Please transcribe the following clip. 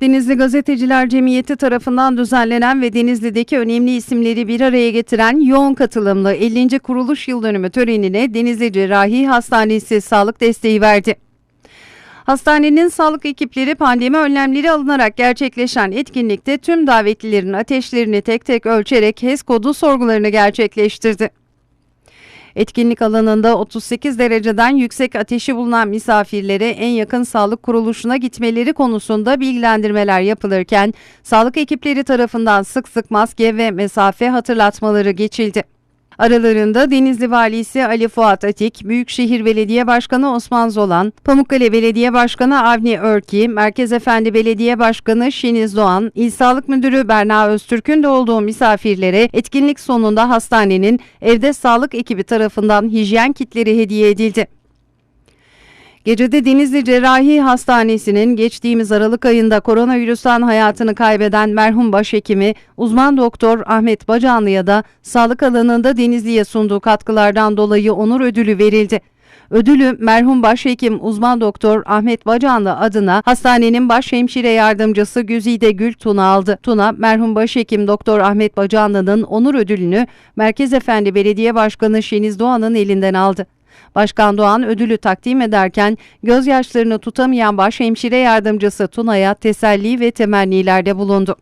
Denizli Gazeteciler Cemiyeti tarafından düzenlenen ve Denizli'deki önemli isimleri bir araya getiren yoğun katılımlı 50. kuruluş yıl dönümü törenine Denizli Cerrahi Hastanesi sağlık desteği verdi. Hastanenin sağlık ekipleri pandemi önlemleri alınarak gerçekleşen etkinlikte tüm davetlilerin ateşlerini tek tek ölçerek HES kodu sorgularını gerçekleştirdi. Etkinlik alanında 38 dereceden yüksek ateşi bulunan misafirlere en yakın sağlık kuruluşuna gitmeleri konusunda bilgilendirmeler yapılırken sağlık ekipleri tarafından sık sık maske ve mesafe hatırlatmaları geçildi. Aralarında Denizli Valisi Ali Fuat Atik, Büyükşehir Belediye Başkanı Osman Zolan, Pamukkale Belediye Başkanı Avni Örki, Merkez Efendi Belediye Başkanı Şeniz Doğan, İl Sağlık Müdürü Berna Öztürk'ün de olduğu misafirlere etkinlik sonunda hastanenin evde sağlık ekibi tarafından hijyen kitleri hediye edildi. Gecede Denizli Cerrahi Hastanesi'nin geçtiğimiz Aralık ayında koronavirüsten hayatını kaybeden merhum başhekimi uzman doktor Ahmet Bacanlı'ya da sağlık alanında Denizli'ye sunduğu katkılardan dolayı onur ödülü verildi. Ödülü merhum başhekim uzman doktor Ahmet Bacanlı adına hastanenin başhemşire yardımcısı Güzide Gül Tuna aldı. Tuna merhum başhekim doktor Ahmet Bacanlı'nın onur ödülünü Merkez Efendi Belediye Başkanı Şeniz Doğan'ın elinden aldı. Başkan Doğan ödülü takdim ederken gözyaşlarını tutamayan başhemşire yardımcısı Tuna'ya teselli ve temennilerde bulundu.